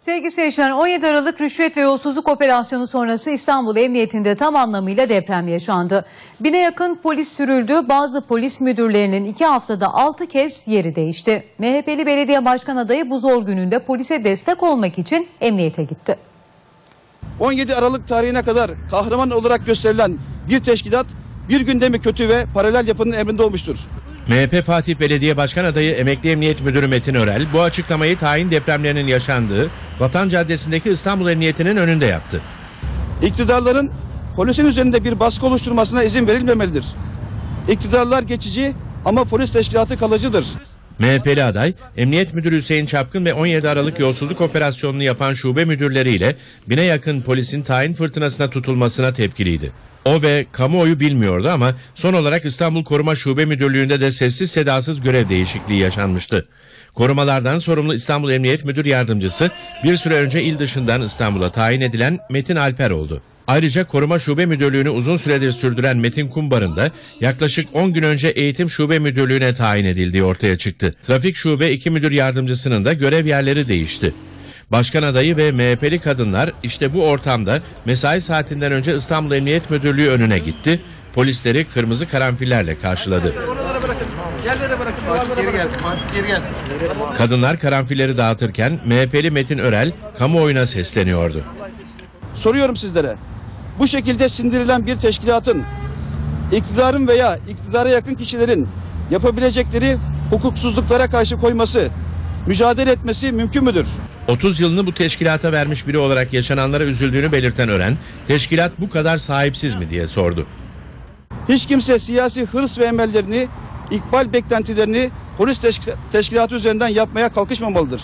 Sevgili seyirciler 17 Aralık rüşvet ve yolsuzluk operasyonu sonrası İstanbul Emniyetinde tam anlamıyla deprem yaşandı. Bine yakın polis sürüldü. Bazı polis müdürlerinin iki haftada 6 kez yeri değişti. MHP'li belediye başkan adayı bu zor gününde polise destek olmak için emniyete gitti. 17 Aralık tarihine kadar kahraman olarak gösterilen bir teşkilat bir günde mi kötü ve paralel yapının emrinde olmuştur. MHP Fatih Belediye Başkan Adayı Emekli Emniyet Müdürü Metin Örel bu açıklamayı tayin depremlerinin yaşandığı Vatan Caddesi'ndeki İstanbul Emniyeti'nin önünde yaptı. İktidarların polisin üzerinde bir baskı oluşturmasına izin verilmemelidir. İktidarlar geçici ama polis teşkilatı kalıcıdır. MHP'li aday, Emniyet Müdürü Hüseyin Çapkın ve 17 Aralık yolsuzluk operasyonunu yapan şube müdürleriyle bine yakın polisin tayin fırtınasına tutulmasına tepkiliydi. O ve kamuoyu bilmiyordu ama son olarak İstanbul Koruma Şube Müdürlüğü'nde de sessiz sedasız görev değişikliği yaşanmıştı. Korumalardan sorumlu İstanbul Emniyet Müdür Yardımcısı bir süre önce il dışından İstanbul'a tayin edilen Metin Alper oldu. Ayrıca Koruma Şube Müdürlüğü'nü uzun süredir sürdüren Metin Kumbar'ın da yaklaşık 10 gün önce Eğitim Şube Müdürlüğü'ne tayin edildiği ortaya çıktı. Trafik Şube 2 Müdür Yardımcısının da görev yerleri değişti. Başkan adayı ve MHP'li kadınlar işte bu ortamda mesai saatinden önce İstanbul Emniyet Müdürlüğü önüne gitti. Polisleri kırmızı karanfillerle karşıladı. Kadınlar karanfilleri dağıtırken MHP'li Metin Örel kamuoyuna sesleniyordu. Soruyorum sizlere. Bu şekilde sindirilen bir teşkilatın iktidarın veya iktidara yakın kişilerin yapabilecekleri hukuksuzluklara karşı koyması, mücadele etmesi mümkün müdür? 30 yılını bu teşkilata vermiş biri olarak yaşananlara üzüldüğünü belirten Ören, teşkilat bu kadar sahipsiz mi diye sordu. Hiç kimse siyasi hırs ve emellerini, ikbal beklentilerini polis teşk- teşkilatı üzerinden yapmaya kalkışmamalıdır.